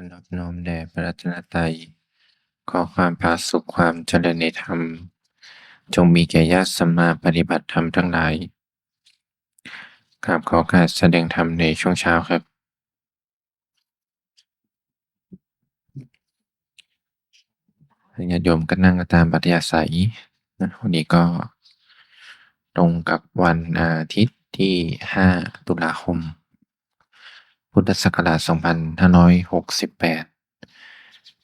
นอบน้อมแด่พระรัตนตรัย ขอความผาสุขความเจริญในธรรม จงมีแก่ญาติสัมมาปฏิบัติธรรมทั้งหลายกราบขอการแสดงธรรมในช่วงเช้าครับ ญาติโยมก็นั่งตามปัตยาศัยนะวันนี้ก็ตรงกับวันอาทิตย์ที่ 5 ตุลาคม พุทธศักราช 2568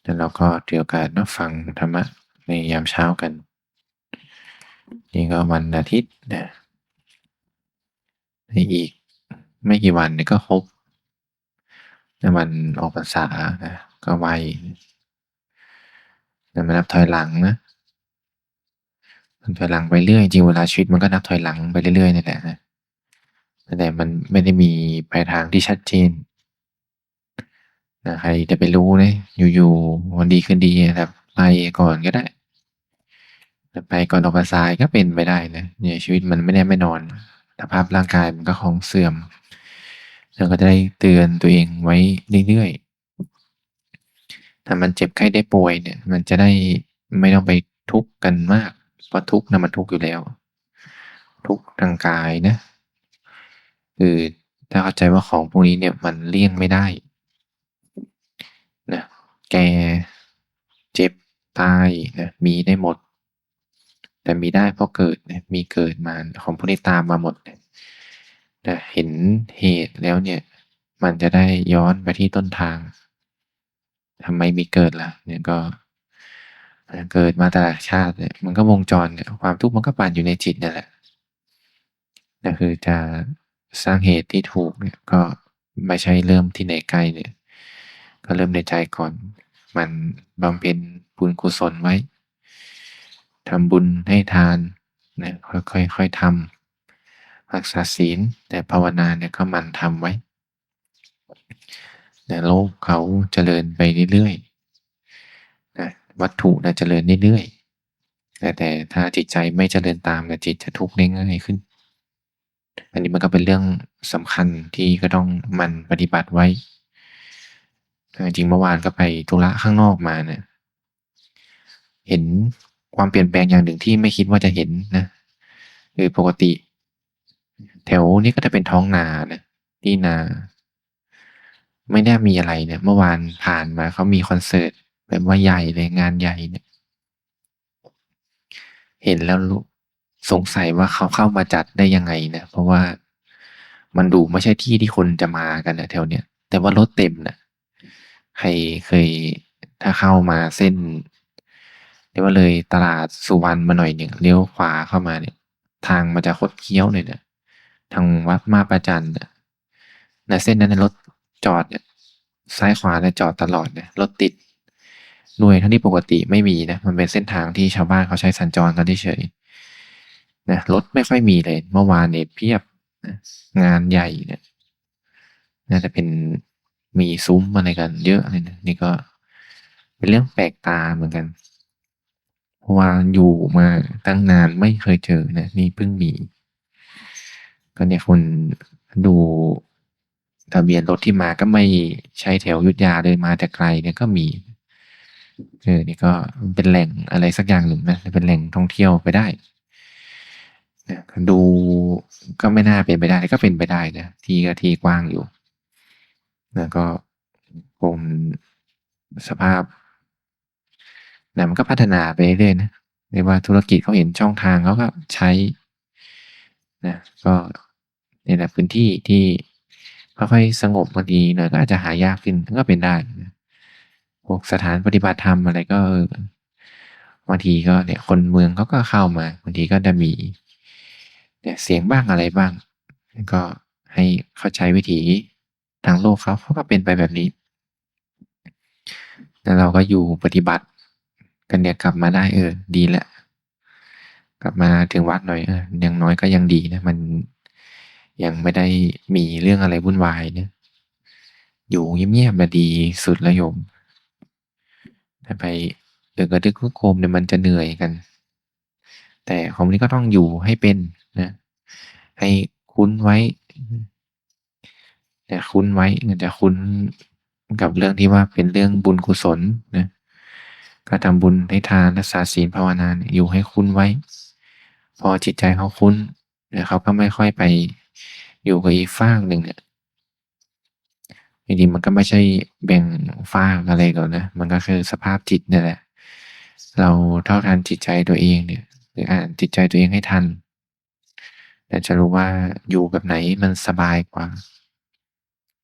แล้วเราก็ถือโอกาสมาฟังธรรมะในยามเช้ากันนี่ก็วันอาทิตย์นะในอีกไม่กี่วันนี่ก็ครบในวันออกพรรษานะก็ไวแต่มานับถอยหลังนะมันถอยหลังไปเรื่อยจริงเวลาชีวิตมันก็นับถอยหลังไปเรื่อยๆนี่แหละนะ แต่มันไม่ได้มีปลายทางที่ชัดเจนนะใครจะไปรู้นะอยู่ๆวันดีขึ้นดีแบบไปก่อนก็ได้ไปก่อนออกพรรษาก็เป็นไปได้นะเนี่ยชีวิตมันไม่แน่ไม่นอนสภาพร่างกายมันก็ของเสื่อมเราก็จะได้เตือนตัวเองไว้เรื่อยๆถ้ามันเจ็บไข้ได้ป่วยเนี่ย มันจะได้ไม่ต้องไปทุกข์กันมาก เพราะทุกข์นะมันทุกข์อยู่แล้ว ทุกข์ทางกายนะ คือถ้าเข้าใจว่าของพวกนี้เนี่ยมันเลี่ยงไม่ได้นะแกเจ็บตายนะมีได้หมด แต่มีได้เพราะเกิดนะมีเกิดมาของพวกนี้ตามมาหมดนะเห็นเหตุแล้วเนี่ย มันจะได้ย้อนไปที่ต้นทางทำไมมีเกิดล่ะ เนี่ยก็เกิดมาแต่ละชาติเนี่ยมันก็วงจรเนี่ยความทุกข์มันก็ปั่นอยู่ในจิตนี่แหละนั่นคือจะ สร้างเหตุที่ถูกเนี่ยก็ไม่ใช่เริ่มที่ไหนไกลเนี่ย ก็เริ่มในใจก่อน มันบำเพ็ญบุญกุศลไว้ทำบุญให้ทานเนี่ยค่อยๆค่อยทำรักษาศีล แต่ภาวนาเนี่ยก็มันทำไว้นะโลกเขาเจริญไปเรื่อยๆนะวัตถุนะเจริญเรื่อยๆแต่แต่ถ้าจิตใจไม่เจริญตามนะจิตจะทุกข์ได้ง่ายขึ้น อันนี้มันก็เป็นเรื่องสำคัญที่ก็ต้องมันปฏิบัติไว้ จริงเมื่อวานก็ไปธุระข้างนอกมาเนี่ย เห็นความเปลี่ยนแปลงอย่างหนึ่งที่ไม่คิดว่าจะเห็นนะคือปกติ แถวนี้ก็จะเป็นท้องนานะที่นา ไม่ได้มีอะไรเนี่ย เมื่อวานผ่านมาเขามีคอนเสิร์ตแบบว่าใหญ่เลยงานใหญ่เนี่ย เห็นแล้ว สงสัยว่าเขาเข้ามาจัดได้ยังไงนะเพราะว่ามันดูไม่ใช่ที่ที่คนจะมากันนะแถวเนี้ยแต่ว่ารถเต็มนะใครเคยถ้าเข้ามาเส้นเรียกว่าเลยตลาดสุวรรณมาหน่อยหนึ่งเลี้ยวขวาเข้ามาเนี่ย ทางมันจะคดเคี้ยวเลยเนี่ยทางวัดมาประจันเนี่ยเส้นนั้นรถจอดเนี่ยซ้ายขวาเนี่ยจอดตลอดเนี่ยรถติดหน่วยทั้งที่ปกติไม่มีนะมันเป็นเส้นทางที่ชาวบ้านเขาใช้สัญจรกันเฉย นะรถไม่ค่อยมีเลย เมื่อวานเนี่ยเพียบนะงานใหญ่เนี่ยน่าจะเป็นมีซุ้มอะไรกัน เยอะเลยนะนี่ก็เป็นเรื่องแปลกตาเหมือนกันเพราะว่าอยู่มาตั้งนานไม่เคยเจอนะนี่เพิ่งมี ก็เนี่ยคนดูทะเบียนรถที่มาก็ไม่ใช่แถวยุทธยาเลยมาแต่ไกลเนี่ยก็มีเออนี่ก็เป็นแหล่งอะไรสักอย่างหนึ่งนะเป็นแหล่งท่องเที่ยวไปได้ นะดูก็ไม่น่าเป็นไปได้ก็เป็นไปได้นะทีก็ทีกว้างอยู่นะก็คงสภาพนะมันก็พัฒนาไปเรื่อยๆนะเรียกว่าธุรกิจเขาเห็นช่องทางเขาก็ใช้นะก็ในแหละพื้นที่ที่ค่อยๆสงบบางทีหน่อยก็อาจจะหายากขึ้นก็เป็นได้นะพวกสถานปฏิบัติธรรมอะไรก็บางทีก็เนี่ยคนเมืองเขาก็เข้ามาบางทีก็จะมี เนี่ยเสียงบ้างอะไรบ้าง ก็ให้เข้าใจวิถีทางโลกเขาเขาก็เป็นไปแบบนี้ แล้วเราก็อยู่ปฏิบัติ กันเนี่ยกลับมาได้เออดีแหละกลับมาถึงวัดหน่อยเออยังน้อยก็ยังดีนะมันยังไม่ได้มีเรื่องอะไรวุ่นวายเนี่ยอยู่เงียบๆมาดีสุดแล้วโยมถ้าไปเดินกระดึกโคมเนี่ยมันจะเหนื่อยกัน แต่ของนี้ก็ต้องอยู่ให้เป็นนะให้คุ้นไว้เนี่คุ้นไว้มันจะคุ้นกับเรื่องที่ว่าเป็นเรื่องบุญกุศลนะก็ทำบุญให้ทานรักษาศีลภาวนานอยู่ให้คุ้นไว้ พอจิตใจเขาคุ้นเนี่ยเขาก็ไม่ค่อยไปอยู่กับอีกฝากหนึ่งเนี่ยจริงๆมันก็ไม่ใช่แบ่งฝากอะไรหรอกนะ มันก็คือสภาพจิตนี่แหละ เราเท่าทันจิตใจตัวเองเนี่ย หรืออ่านจิตใจตัวเองให้ทัน แต่จะรู้ว่าอยู่แบบไหนมันสบายกว่า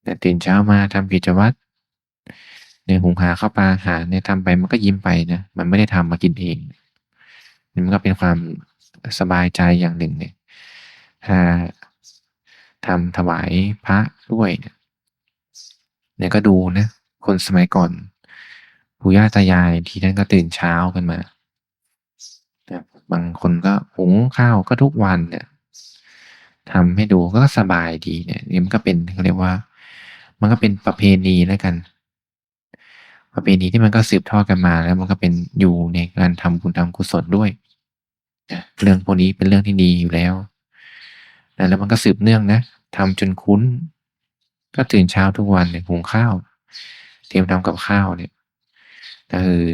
แต่ตื่นเช้ามาทำกิจวัตรเนี่ยหุงหาข้าวปลาอาหารเนี่ยทำไปมันก็ยิ้มไปนะมันไม่ได้ทำมากินเองนี่มันก็เป็นความสบายใจอย่างหนึ่งเนี่ยถ้าทำถวายพระด้วยเนี่ยเนี่ยก็ดูนะคนสมัยก่อนปู่ย่าตายายทีนั้นก็ตื่นเช้ากันมา บางคนก็หุงข้าวก็ทุกวันเนี่ยทำให้ดูก็สบายดีเนี่ยนี่มันก็เป็นเขาเรียกว่า มันก็เป็นประเพณีแล้วกัน ประเพณีที่มันก็สืบทอดกันมาแล้วมันก็เป็นอยู่ในการทำบุญทำกุศลด้วยเรื่องพวกนี้เป็นเรื่องที่ดีอยู่แล้วแล้วมันก็สืบเนื่องนะทำจนคุ้น ก็ตื่นเช้าทุกวันเนี่ยหุงข้าว เตรียมทำกับข้าวเนี่ยคือ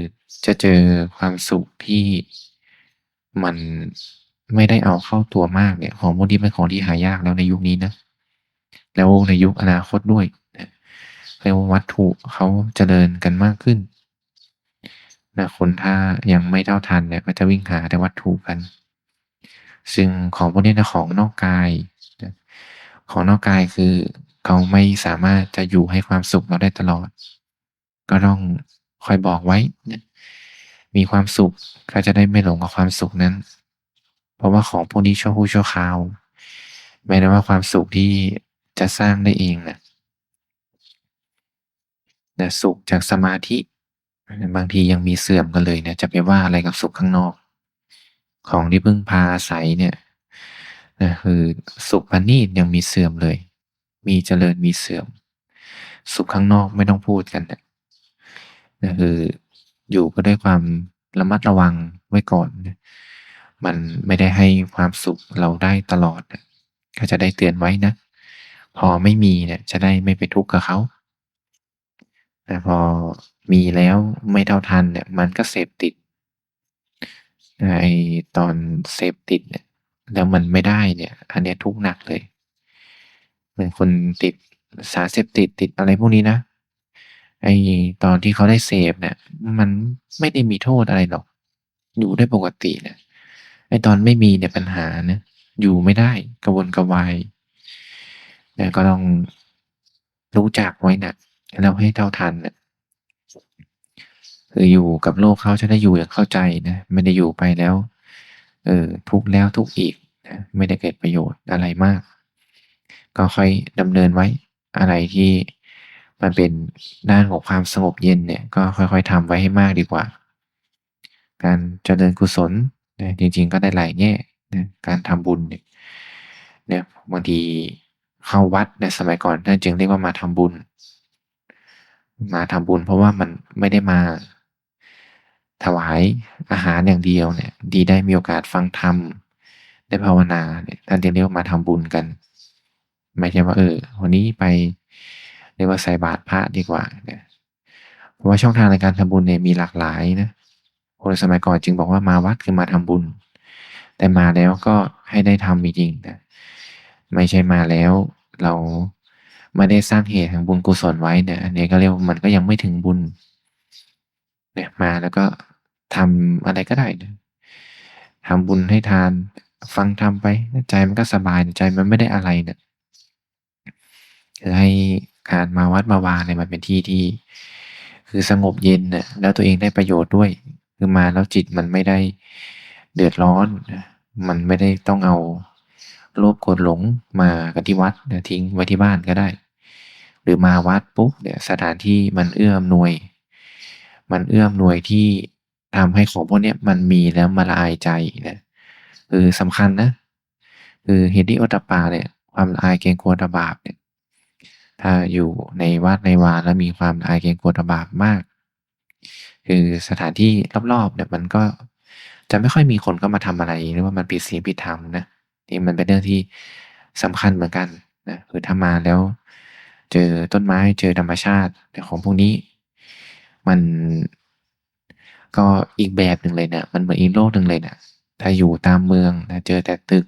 จะเจอความสุขที่ มันไม่ได้เอาเข้าตัวมากเนี่ย ของพวกนี้เป็นของที่หายากแล้วในยุคนี้นะ แล้วในยุคอนาคตด้วยเรียกว่าวัตถุเขาเจริญกันมากขึ้นนะคนถ้ายังไม่เท่าทันเนี่ยก็จะวิ่งหาแต่วัตถุกัน ซึ่งของพวกนี้นะของนอกกายของนอกกายคือเขาไม่สามารถจะอยู่ให้ความสุขเราได้ตลอด ก็ต้องคอยบอกไว้นะ มีความสุขก็จะได้ไม่หลงกับความสุขนั้น เพราะว่าของพวกนี้ชั่วคู่ชั่วคราวแม้แต่ว่าความสุขที่จะสร้างได้เองนะแต่สุขจากสมาธิบางทียังมีเสื่อมกันเลยเนี่ยจะไปว่าอะไรกับสุขข้างนอก ของที่พึ่งพาอาศัยเนี่ยนะคือสุขปณีตยังมีเสื่อมเลย มีเจริญมีเสื่อม สุขข้างนอกไม่ต้องพูดกันนะนะคือ อยู่ก็ด้วยความระมัดระวังไว้ก่อน มันไม่ได้ให้ความสุขเราได้ตลอด ก็จะได้เตือนไว้นะ พอไม่มีเนี่ยจะได้ไม่ไปทุกข์กับเขา แต่พอมีแล้วไม่เท่าทันเนี่ยมันก็เสพติดไอตอนเสพติดเนี่ยแล้วมันไม่ได้เนี่ย อันเนี้ยทุกข์หนักเลย เหมือนคนติดสารเสพติดติดอะไรพวกนี้นะ ไอตอนที่เขาได้เสพเนี่ย มันไม่ได้มีโทษอะไรหรอก อยู่ได้ปกติเนี่ยไอตอนไม่มีเนี่ยปัญหาเนี่ยอยู่ไม่ได้กระวนกระวายเนี่ยก็ต้องรู้จักไว้นะแล้วให้เท่าทันเนี่ยคืออยู่กับโลกเขาจะได้อยู่อย่างเข้าใจนะไม่ได้อยู่ไปแล้ว เออทุกแล้วทุกอีกนะไม่ได้เกิดประโยชน์อะไรมาก ก็ค่อยดำเนินไว้อะไรที่ มันเป็นด้านของความสงบเย็นเนี่ยก็ค่อยๆทำไว้ให้มากดีกว่า การเจริญกุศลนะจริงๆ ก็ได้หลายแง่นะการทำบุญเนี่ยเนี่ยบางทีเข้าวัดในสมัยก่อนท่านจึงเรียกว่ามาทำบุญ มาทำบุญ เพราะว่ามันไม่ได้มาถวายอาหารอย่างเดียวเนี่ย ดีได้มีโอกาสฟังธรรมได้ภาวนาเนี่ยท่านจึงเรียกว่ามาทำบุญกัน ไม่ใช่ว่าเออวันนี้ไป เรียกว่าใส่บาตรพระดีกว่าเนี่ยเพราะว่าช่องทางในการทำบุญเนี่ยมีหลากหลายนะคนสมัยก่อนจึงบอกว่ามาวัดคือมาทำบุญ แต่มาแล้วก็ให้ได้ทำจริงๆนะไม่ใช่มาแล้วเราไม่ได้สร้างเหตุแห่งบุญกุศลไว้เนี่ยอันนี้ก็เรียกว่ามันก็ยังไม่ถึงบุญเนี่ยมาแล้วก็ทำอะไรก็ได้นะทำบุญให้ทานฟังทำไปใจมันก็สบายใจมันไม่ได้อะไรเนี่ยให้ การมาวัดมาวาเนี่ยมันเป็นที่ที่ คือสงบเย็นน่ะแล้วตัวเองได้ประโยชน์ด้วย คือมาแล้วจิตมันไม่ได้เดือดร้อน มันไม่ได้ต้องเอาโลภโกรธหลงมากันที่วัดนี่ยทิ้งไว้ที่บ้านก็ได้ หรือมาวัดปุ๊บเนี่ยสถานที่มันเอื้อมหน่วย มันเอื้อมหน่วยที่ทำให้ของพวกนี้มันมีแล้วมาละอายใจนะคือสำคัญนะ คือเฮดิโอตปาเนี่ย ความละอายเกรงกลัวตบาปเนี่ย ถ้าอยู่ในวัดในวาแล้วมีความอายเกรงกลัวบาปมาก คือสถานที่รอบๆเนี่ยมันก็จะไม่ค่อยมีคนก็มาทำอะไรหรือว่ามันผิดศีลผิดธรรมนะนี่มันเป็นเรื่องที่สำคัญเหมือนกันนะคือถ้ามาแล้ว เจอต้นไม้เจอธรรมชาติแต่ของพวกนี้ มันก็อีกแบบหนึ่งเลยเนี่ยมันเหมือนอีกโลกหนึ่งเลยเนี่ยถ้าอยู่ตามเมืองนะเจอแต่ตึก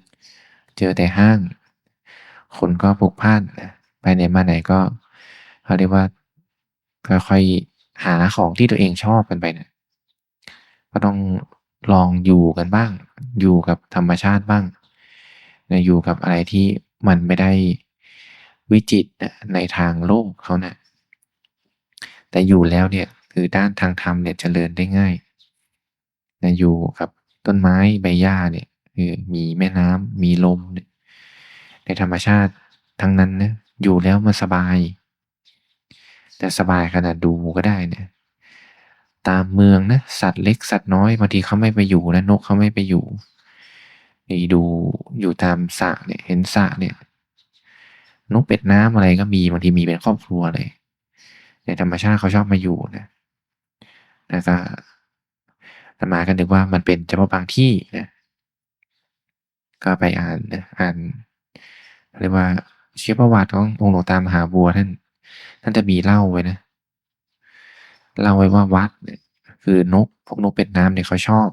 เจอแต่ห้าง คนก็พลุกพล่านนะ ไปไหนมาไหนก็เขาเรียกว่าค่อยๆหาของที่ตัวเองชอบกันไปเนี่ยก็ต้องลองอยู่กันบ้าง อยู่กับธรรมชาติบ้างนะอยู่กับอะไรที่มันไม่ได้วิจิตนะในทางโลกเขาน่ะแต่อยู่แล้วเนี่ยคือด้านทางธรรมเนี่ยเจริญได้ง่ายนะอยู่กับต้นไม้ใบหญ้าเนี่ยคือมีแม่น้ำมีลมเนี่ยในธรรมชาติทั้งนั้นนะ อยู่แล้วมันสบาย แต่สบายขนาดดูก็ได้เนี่ยตามเมืองนะสัตว์เล็กสัตว์น้อยบางทีเขาไม่ไปอยู่นะนกเขาไม่ไปอยู่ไปดูอยู่ตามสระเนี่ยเห็นสระเนี่ยนกเป็ดน้ำอะไรก็มีบางทีมีเป็นครอบครัวเลยในธรรมชาติเขาชอบมาอยู่นะแล้วก็อาตมาก็นึกว่ามันเป็นเฉพาะบางที่นะก็ไปอ่านนะอ่านเรียกว่า ชีวประวัติขององค์หลวงตามหาบัวท่าน ท่านจะมีเล่าไว้นะเล่าไว้ว่าวัดเนี่ยคือนกพวกนกเป็ดน้ำเนี่ยเขาชอบ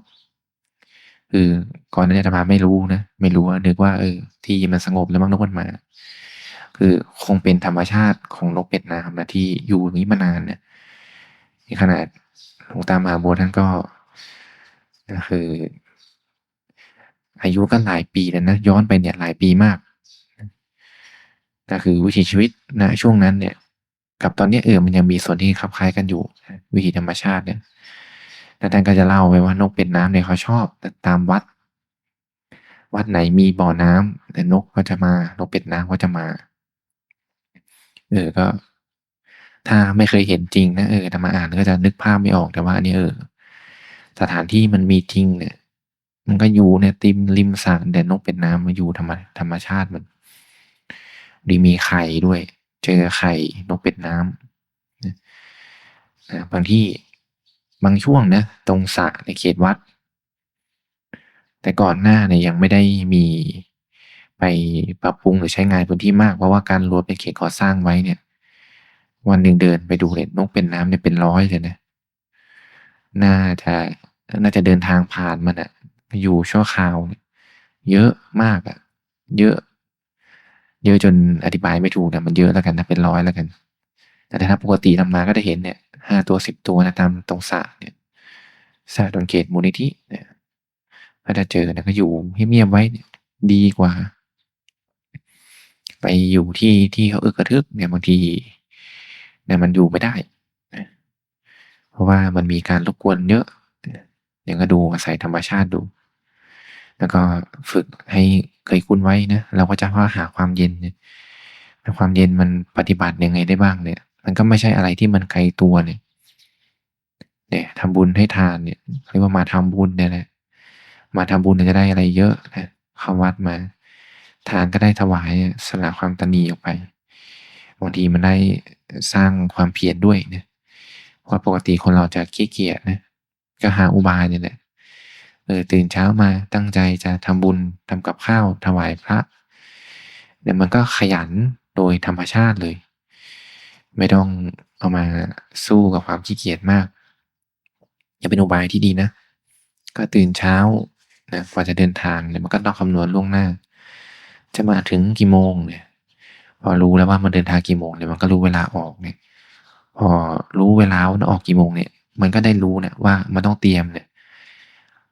คือก่อนหน้นี้อาตมาไม่รู้นะไม่รู้นึกว่าเออที่มันสงบแล้วมั้งนกมันมา คือคงเป็นธรรมชาติของนกเป็ดน้ำนะที่อยู่อย่างงี้มานานเนี่ยนี่ขนาดหลวงตามหาบัวท่านก็คือ อายุก็หลายปีแล้วนะย้อนไปเนี่ยหลายปีมาก ก็คือวิถีชีวิตณช่วงนั้นเนี่ย กับตอนนี้เออมันยังมีส่วนที่คลับคล้ายกันอยู่ วิถีธรรมชาติเนี่ยแล้วท่านก็จะเล่าไว้ว่านกเป็ดน้ำเนี่ยเขาชอบตตามวัด วัดไหนมีบ่อน้ำแต่นกก็จะมานกเป็ดน้ำก็จะมาเออก็ ถ้าไม่เคยเห็นจริงนะเอออามาอ่านก็จะนึกภาพไม่ออกแต่ว่าอันนี้เออ สถานที่มันมีจริงเนี่ย มันก็อยู่เนี่ยติมริมสระแต่นกเป็ดน้ำมาอยู่ธรรมธรรมชาติมัน ดีมีไข่ด้วย เจอไข่นกเป็ดน้ำนะบางที่บางช่วงนะตรงสระในเขตวัด แต่ก่อนหน้าเนี่ยยังไม่ได้มีไปปรับปรุงหรือใช้งานพื้นที่มาก เพราะว่าการรั้วเป็นเขตก่อสร้างไว้เนี่ย วันหนึ่งเดินไปดูเนี่ยนกเป็ดน้ำเนี่ยเป็น100เลยนะน่าจะน่าจะเดินทางผ่านมันน่ะอยู่ชั่วคราว เยเยอะมากอะเยอะ เยอะจนอธิบายไม่ถูกอะมันเยอะแล้วกันนะเป็น100แล้วกัน แต่ถ้าปกติอามาก็จะเห็นเนี่ย5ตัว10ตัวนะตามตรงสระเนี่ยสระตรงเขตมูลนิธิเนี่ยก็จะเจอนะก็อยู่เงียบๆไว้ดีกว่า ไปอยู่ที่ที่เขาอึกระทึกเนี่ยบางทีเนี่ยมันอยู่ไม่ได้ เพราะว่ามันมีการรบกวนเยอะเนี่ยก็ดูอาศัยธรรมชาติดู แล้วก็ฝึกให้เคยคุ้นไว้นะเราก็จะว่าหาความเย็นเนี่ยความเย็นมันปฏิบัติยังไงได้บ้างเนี่ย มันก็ไม่ใช่อะไรที่มันไกลตัวเนี่ยเนี่ยทำบุญให้ทานเนี่ยเรียกว่ามาทำบุญเนี่ยแหละมาทำบุญจะได้อะไรเยอะนะเข้าวัดมา ทานก็ได้ถวายสละความตณีออกไปบางทีมันได้สร้างความเพียรด้วยนะเพราะปกติคนเราจะขี้เกียจนะก็หาอุบายเนี่ยแหละ เออตื่นเช้ามาตั้งใจจะทำบุญทำกับข้าวถวายพระเดี๋ยมันก็ขยันโดยธรรมชาติเลย ไม่ต้องเอามาสู้กับความขี้เกียจมากยังเป็นอุบายที่ดีนะ ก็ตื่นเช้านะกว่าจะเดินทางเนี่ยมันก็ต้องคำนวณล่วงหน้า จะมาถึงกี่โมงเนี่ย พอรู้แล้วว่ามันเดินทางกี่โมงเนี่ยมันก็รู้เวลาออกเนี่ยพอรู้เวลาว่าออกกี่โมงเนี่ย มันก็ได้รู้เนี่ยว่ามันต้องเตรียมเนี่ย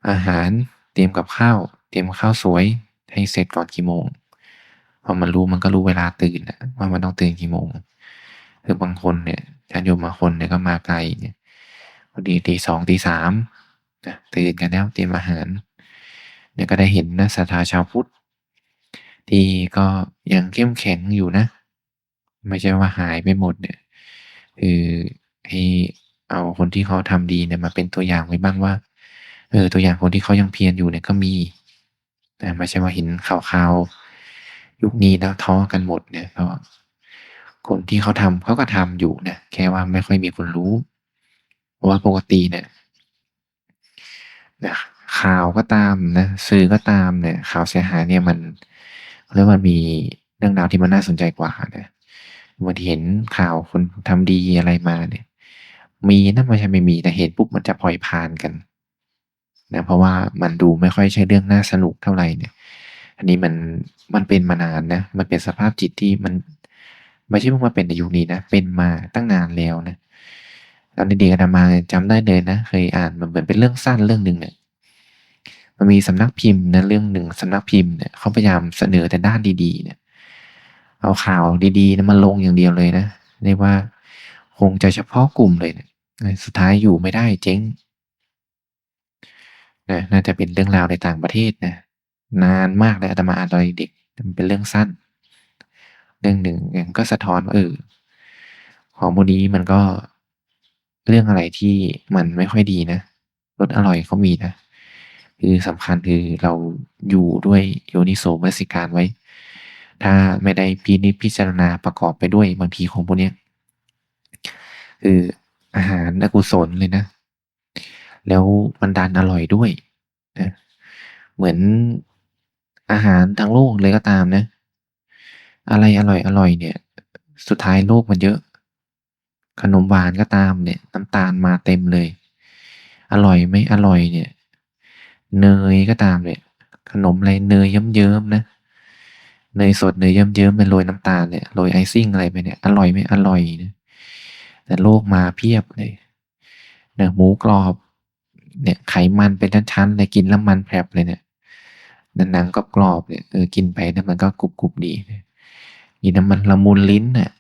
อาหารเตรียมกับข้าว เตรียมข้าวสวยให้เสร็จก่อนกี่โมงพอมันรู้มันก็รู้เวลาตื่นอะว่ามันต้องตื่นกี่โมงคือบางคนเนี่ยญาติโยมบางคนเนี่ยก็มาไกลเนี่ยบางทีตี2ตี3นะตื่นกันแล้วเตรียมอาหารเนี่ยก็ได้เห็นนะศรัทธาชาวพุทธที่ก็ยังเข้มแข็งอยู่นะ ไม่ใช่ว่าหายไปหมดเนี่ยคือให้เอาคนที่เขาทำดีเนี่ยมาเป็นตัวอย่างไว้บ้างว่า เออตัวอย่างคนที่เขายังเพียรอยู่เนี่ยก็มี แต่ไม่ใช่ว่าเห็นข่าวๆยุคนี้แล้วท้อกันหมดเนี่ยก็คนที่เขาทำเขาก็ทำอยู่เนะแค่ว่าไม่ค่อยมีคนรู้เพราะว่าปกติเนี่ยนะข่าวก็ตามนะสื่อก็ตามเนี่ยข่าวเสียหายเนี่ยมันเรียกว่ามีเรื่องราวที่มันน่าสนใจกว่านะบางทีเห็นข่าวคนทำดีอะไรมาเนี่ย มีนะไม่ใช่ไม่มีแต่เห็นปุ๊บมันจะปล่อยผ่านกัน นะเพราะว่ามันดูไม่ค่อยใช่เรื่องน่าสนุกเท่าไหร่เนี่ย อันนี้มันมันเป็นมานานนะ มันเป็นสภาพจิตที่มันไม่ใช่เพิ่งมาเป็นในยุคนี้นะ เป็นมาตั้งนานแล้วนะตอนเด็กๆอาตมาจำได้เลยนะ เคยอ่านมันเหมือนเป็นเรื่องสั้นเรื่องหนึ่งเนี่ยมันมีสำนักพิมพ์นะเรื่องหนึ่งสำนักพิมพ์เนี่ยเขาพยายามเสนอแต่ด้านดีๆเนี่ย เอาข่าวดีๆนะมาลงอย่างเดียวเลยนะเรียกว่าคงจะเฉพาะกลุ่มเลยเนี่ยสุดท้ายอยู่ไม่ได้เจ๊ง นะน่าจะเป็นเรื่องราวในต่างประเทศนะนานมากเลยอาตมาอ่านตอนเด็กมันเป็นเรื่องสั้น เรื่องหนึ่งก็สะท้อนเออของพวกนี้มันก็เรื่องอะไรที่มันไม่ค่อยดีนะรสอร่อยเขามีนะคือสำคัญคือเราอยู่ด้วยโยนิโสมนสิการไว้ ถ้าไม่ได้พินิจพิจารณาประกอบไปด้วยบางทีของพวกนี้คืออาหารอกุศลเลยนะ แล้วมันดันอร่อยด้วยนะเหมือนอาหารทั้งโลกเลยก็ตามนะ อะไรอร่อยอร่อยเนี่ย สุดท้ายโลกมันเยอะ ขนมหวานก็ตามเนี่ย น้ำตาลมาเต็มเลย อร่อยไม่อร่อยเนี่ย เนยก็ตามเนี่ย ขนมอะไรเนยเยิ้มๆนะเนยสดเนยเยิ้มๆเป็นโรยน้ำตาลเนี่ยโรยไอซิ่งอะไรไปเนี่ยอร่อยไม่อร่อยนะแต่โลกมาเพียบเลยเนื้อหมูกรอบ เนี่ยไขมันเป็นชั้นๆเลยกินแล้วมันแผลบเลยเนี่ยหนังก็กรอบเนี่ยเออกินไปแล้วมันก็กรุบกรุบดีกินน้ำมันละมุนลิ้นเนี่ย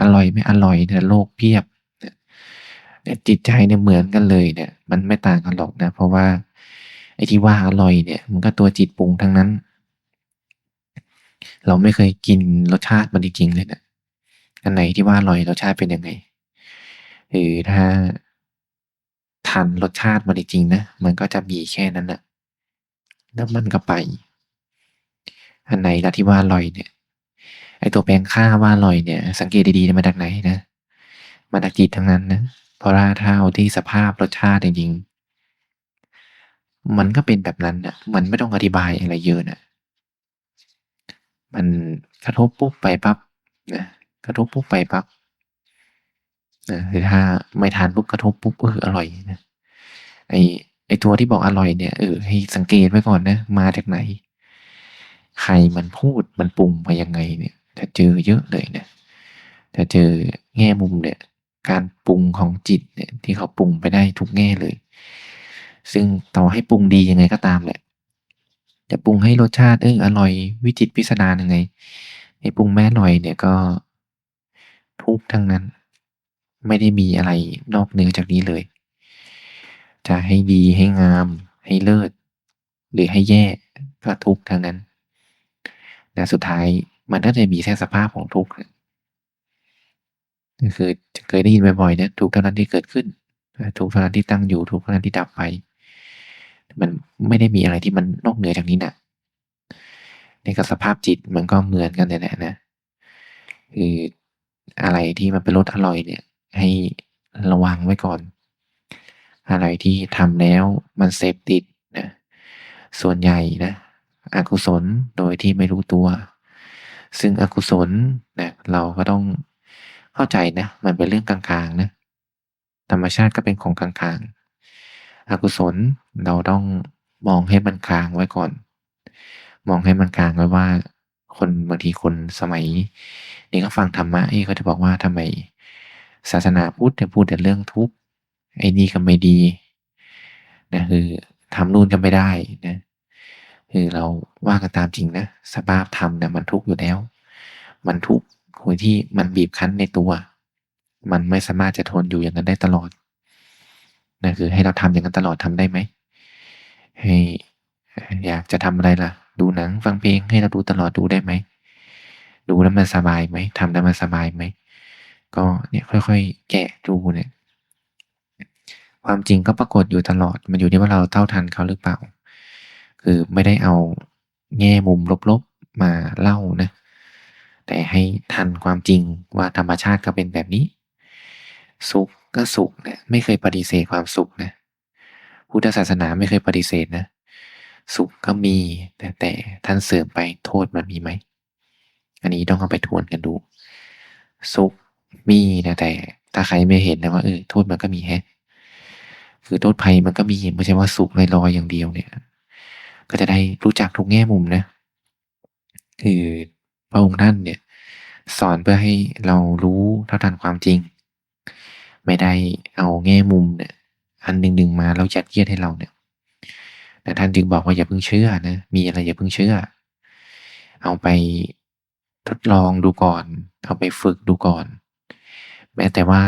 อร่อยไม่อร่อยเนี่ยโลกเพียบเนี่ยจิตใจเนี่ยเหมือนกันเลยเนี่ย มันไม่ต่างกันหรอกนะ เพราะว่าไอ้ที่ว่าอร่อยเนี่ย มันก็ตัวจิตปรุงทั้งนั้น เราไม่เคยกินรสชาติมันจริงๆเลยนะอันไหนที่ว่าอร่อยรสชาติเป็นยังไงหรือถ้า ทันรสชาติมันจริงๆนะ มันก็จะมีแค่นั้นนะแล้วมันก็ไป อันไหนละที่ว่าอร่อยเนี่ย ไอตัวแปลงค่าว่าอร่อยเนี่ย สังเกตดีๆมาจากไหนนะ มาจากจิตทั้งนั้นนะเพราะว่าถ้าเอาที่สภาพรสชาติจริงๆมันก็เป็นแบบนั้นนะมันไม่ต้องอธิบายอะไรเยอะนะมันกระทบปุ๊บไปปั๊บนะกระทบปุ๊บไปปั๊บ นะหรือถ้าไม่ทานปุ๊บกระทบปุ๊บเอออร่อยนะไอไอตัวที่บอกอร่อยเนี่ยเออให้สังเกตไว้ก่อนนะ มาจากไหน ใครมันพูดมันปรุงมายังไงเนี่ยจะเจอเยอะเลยเนะจะเจอแง่มุมเนี่ย การปรุงของจิตเนี่ย ที่เขาปรุงไปได้ทุกแง่เลย ซึ่งต่อให้ปรุงดียังไงก็ตามแหละจะปรุงให้รสชาติเอออร่อยวิจิตพิสดารยังไงให้ปรุงแม่อร่อยเนี่ยก็ทุกทั้งนั้น ไม่ได้มีอะไรนอกเหนือจากนี้เลย จะให้ดีให้งาม ให้เลิศ หรือให้แย่ก็ทุกทั้งนั้นแต่สุดท้ายมันก็จะมีแค่สภาพของทุกข์ก็คือเคยได้ยินบ่อยๆนี่ยทุกเท่านั้นที่เกิดขึ้น ทุกเท่านั้นที่ตั้งอยู่ทุกเท่านั้นที่ดับไป มันไม่ได้มีอะไรที่มันนอกเหนือจากนี้นะในกับสภาพจิตมันก็เหมือนกันแหละนะคืออะไรที่มันเป็นรสอร่อยเนี่ย ให้ระวังไว้ก่อน อะไรที่ทำแล้วมันเสพติดนะส่วนใหญ่นะอกุศลโดยที่ไม่รู้ตัว ซึ่งอกุศลนะเราก็ต้องเข้าใจนะมันเป็นเรื่องกลางๆนะธรรมชาติก็เป็นของกลางๆอกุศลเราต้องมองให้มันกลางไว้ก่อน มองให้มันกลางไว้ว่า คนบางทีคนสมัย นี้ก็ฟังธรรมะเอ้ก็จะบอกว่าทำไม ศาสนาพุทธจะพูดแต่เรื่องทุกข์ไอ้นี่ก็ไม่ดีนะคือทำนู่นก็ไม่ได้นะคือเราว่ากันตามจริงนะสภาพธรรมเนี่ยมันทุกข์อยู่แล้ว มันทุกข์คนที่มันบีบคั้นในตัว มันไม่สามารถจะทนอยู่อย่างนั้นได้ตลอดนะคือให้เราทำอย่างนั้นตลอดทำได้ไหมให้อยากจะทำอะไรล่ะ ดูหนังฟังเพลงให้เราดูตลอดดูได้ไหมดูแล้วมันสบายไหมทำแล้วมันสบายไหม ก็เนี่ยค่อย ๆ แกะดูเนี่ยความจริงก็ปรากฏอยู่ตลอด มันอยู่ที่ว่าเราเท่าทันเขาหรือเปล่า คือไม่ได้เอาแง่มุมลบๆมาเล่านะ แต่ให้ทันความจริงว่าธรรมชาติก็เป็นแบบนี้ สุขก็สุขเนี่ยไม่เคยปฏิเสธความสุขนะพุทธศาสนาไม่เคยปฏิเสธนะ สุขก็มี แต่แต่ท่านเสริมไปโทษมันมีไหม อันนี้ต้องเอาไปทวนกันดู สุข มีนะแต่ถ้าใครไม่เห็นนะว่าเออโทษมันก็มีแฮะคือโทษภัยมันก็มีไม่ใช่ว่าสุขลอยๆอย่างเดียวเนี่ย ก็จะได้รู้จักทุกแง่มุมนะ คือพระองค์ท่านเนี่ย สอนเพื่อให้เรารู้เท่าทันความจริง ไม่ได้เอาแง่มุมเนี่ย อันหนึ่งๆมาแล้วยัดเยียดให้เราเนี่ยแต่ท่านจึงบอกว่าอย่าเพิ่งเชื่อนะมีอะไรอย่าเพิ่งเชื่อ เอาไปทดลองดูก่อน เอาไปฝึกดูก่อน แม้แต่ว่า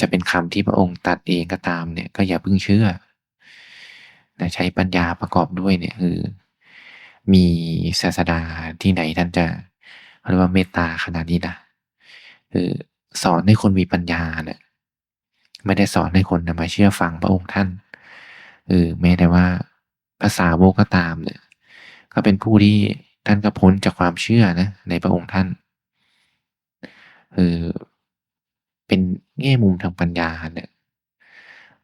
จะเป็นคำที่พระองค์ตัดเองก็ตามเนี่ยก็อย่าเพิ่งเชื่อนะใช้ปัญญาประกอบด้วยเนี่ยคือ มีศาสดาที่ไหนท่านจะเรียกว่าเมตตาขนาดนี้นะคือสอนให้คนมีปัญญาเนี่ยไม่ได้สอนให้คนนมาเชื่อฟังพระองค์ท่านเออแม้แต่ว่าภาษาโวก็ตามเนี่ย ก็เป็นผู้ที่ท่านก็พ้นจากความเชื่อนะในพระองค์ท่านเออ เป็นแง่มุมทางปัญญาเนี่ย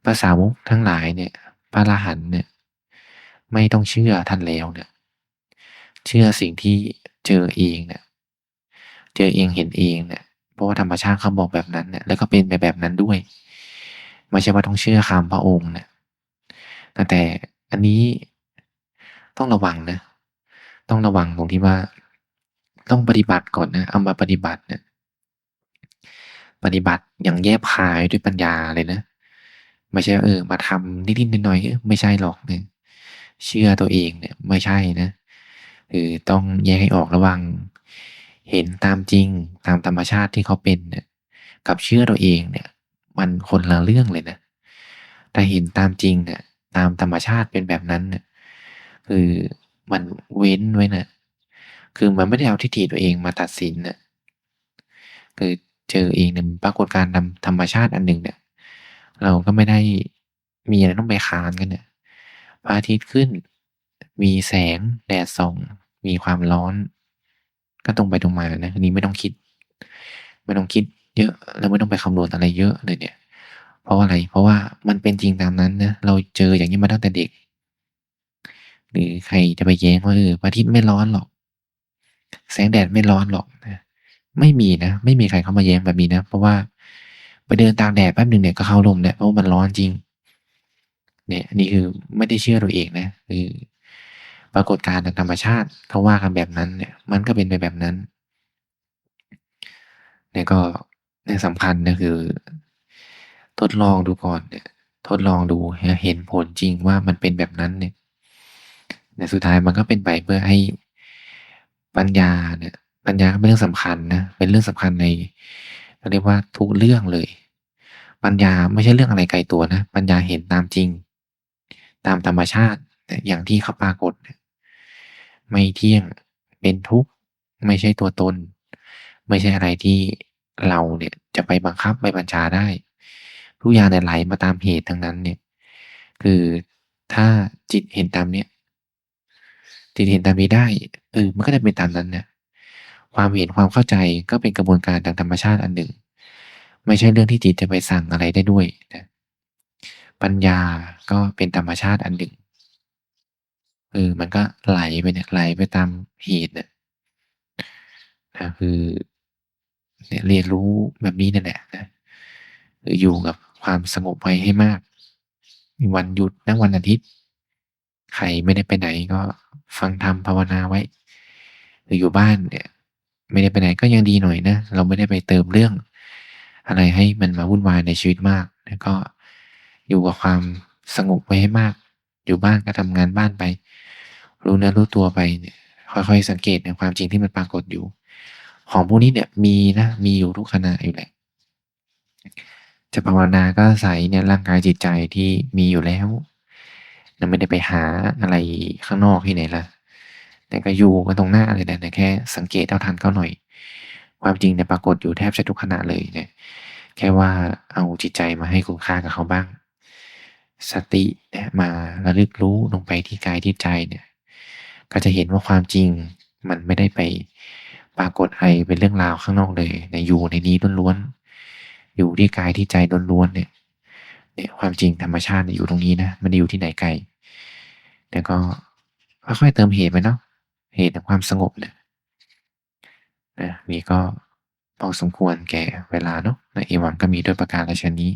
ภาษาวกทั้งหลายเนี่ยพระอรหันเนี่ยไม่ต้องเชื่อท่านแล้วเนี่ยเชื่อสิ่งที่เจอเองเนี่ยเจอเองเห็นเองเนี่ยเพราะว่าธรรมชาติเขาบอกแบบนั้นเนี่ยแล้วก็เป็นไปแบบนั้นด้วย ไม่ใช่ว่าต้องเชื่อคำพระองค์เนี่ยแต่อันนี้ต้องระวังนะต้องระวังตรงที่ว่าต้องปฏิบัติก่อนนะเอามาปฏิบัติเนี่ย ปฏิบัติอย่างแยบคายด้วยปัญญาเลยนะ ไม่ใช่เออ มาทำนิดๆหน่อยๆไม่ใช่หรอกเนี่ยเชื่อตัวเองเนี่ย ไม่ใช่นะคือต้องแยกให้ออกระว่างเห็นตามจริงตามธรรมชาติที่เขาเป็นเนี่ย กับเชื่อตัวเองเนี่ย มันคนละเรื่องเลยนะแต่เห็นตามจริงเนี่ยตามธรรมชาติเป็นแบบนั้นเนี่ยคือมันเว้นไว้นะคือมันไม่ได้เอาทิฏฐิตัวเองมาตัดสินน่ะคือ เจอเองเนี่ยปรากฏการณ์ธรรมชาติอันหนึ่งเนี่ย เราก็ไม่ได้มีอะไรต้องไปค้านกันเนี่ยพระอาทิตย์ขึ้น มีแสงแดดส่อง มีความร้อน ก็ตรงไปตรงมานะนนี้ไม่ต้องคิด ไม่ต้องคิด เยอะแล้วไม่ต้องไปคำนวณอะไรเยอะเลยเนี่ย เพราะอะไร เพราะว่ามันเป็นจริงตามนั้นนะเราเจออย่างนี้มาตั้งแต่เด็ก หรือใครจะไปแย้งว่าเออพระอาทิตย์ไม่ร้อนหรอก แสงแดดไม่ร้อนหรอกนะ ไม่มีนะ ไม่มีใครเข้ามาแย้งแบบนี้นะ เพราะว่าไปเดินตากแดดแป๊บหนึ่งเนี่ยก็เข้าลมเนี่ยเพราะมันร้อนจริง เนี่ยนี่คือไม่ได้เชื่อตัวเองนะคือปรากฏการณ์ทางธรรมชาติเขาว่ากันแบบนั้นเนี่ย มันก็เป็นไปแบบนั้นเนี่ยก็เนี่ยสำคัญนะคือ ทดลองดูก่อนเนี่ย ทดลองดูเห็นผลจริงว่ามันเป็นแบบนั้นเนี่ยในสุดท้ายมันก็เป็นไปเพื่อให้ปัญญาเนี่ย ปัญญาเป็นเรื่องสำคัญนะ เป็นเรื่องสำคัญในเรียกว่าทุกเรื่องเลย ปัญญาไม่ใช่เรื่องอะไรไกลตัวนะ ปัญญาเห็นตามจริง ตามธรรมชาติอย่างที่เขาปรากฏ ไม่เที่ยงเป็นทุกข์ไม่ใช่ตัวตน ไม่ใช่อะไรที่เราเนี่ยจะไปบังคับไปบัญชาได้ ทุกอย่างเนี่ยไหลมาตามเหตุทั้งนั้นเนี่ย คือถ้าจิตเห็นตามเนี้ยจิตเห็นตามนี้ได้เออมันก็จะเป็นตามนั้นเนี่ย ความเห็นความเข้าใจก็เป็นกระบวนการทางธรรมชาติอันหนึ่ง ไม่ใช่เรื่องที่จิตจะไปสั่งอะไรได้ด้วยนะปัญญาก็เป็นธรรมชาติอันหนึ่งเออมันก็ไหลไปเนี่ยไหลไปตามเหตุเนี่ยนะคือเนี่ยเรียนรู้แบบนี้นั่นแหละนะอยู่กับความสงบไว้ให้มาก วันหยุดนะวันอาทิตย์ ใครไม่ได้ไปไหนก็ฟังธรรมภาวนาไว้ หรืออยู่บ้านเนี่ย ไม่ได้ไปไหนก็ยังดีหน่อยนะ เราไม่ได้ไปเติมเรื่อง อะไรให้มันมาวุ่นวายในชีวิตมาก แล้วก็อยู่กับความสงบไว้ให้มาก อยู่บ้านก็ทำงานบ้านไป รู้เนื้อรู้ตัวไปเนี่ยค่อยๆสังเกตในความจริงที่มันปรากฏอยู่ ของพวกนี้เนี่ยมีนะมีอยู่ทุกขณะอยู่แหละจะภาวนาก็ใส่เนี่ยร่างกายจิตใจที่มีอยู่แล้ว ไม่ได้ไปหาอะไรข้างนอกที่ไหนละ แต่ก็อยู่กันตรงหน้าเลยนะแค่สังเกตเท่าทันเขาหน่อย ความจริงเนี่ยปรากฏอยู่แทบจะทุกขณะเลยเนี่ยแค่ว่าเอาจิตใจมาให้คุณค่ากับเขาบ้าง สติเนี่ยมาระลึกรู้ลงไปที่กายที่ใจเนี่ย ก็จะเห็นว่าความจริงมันไม่ได้ไปปรากฏอะไรเป็นเรื่องราวข้างนอกเลยในอยู่ในนี้ล้วนๆอยู่ที่กายที่ใจล้วนๆเนี่ยเนี่ยความจริงธรรมชาติอยู่ตรงนี้นะมันอยู่ที่ไหนไกลแต่ก็ค่อยๆเติมเหตุไปเนาะ เหตุแห่งความสงบเนี่ยนะนี่ก็พอสมควรแก่เวลาเนาะในเอวังก็มีด้วยประการละนี้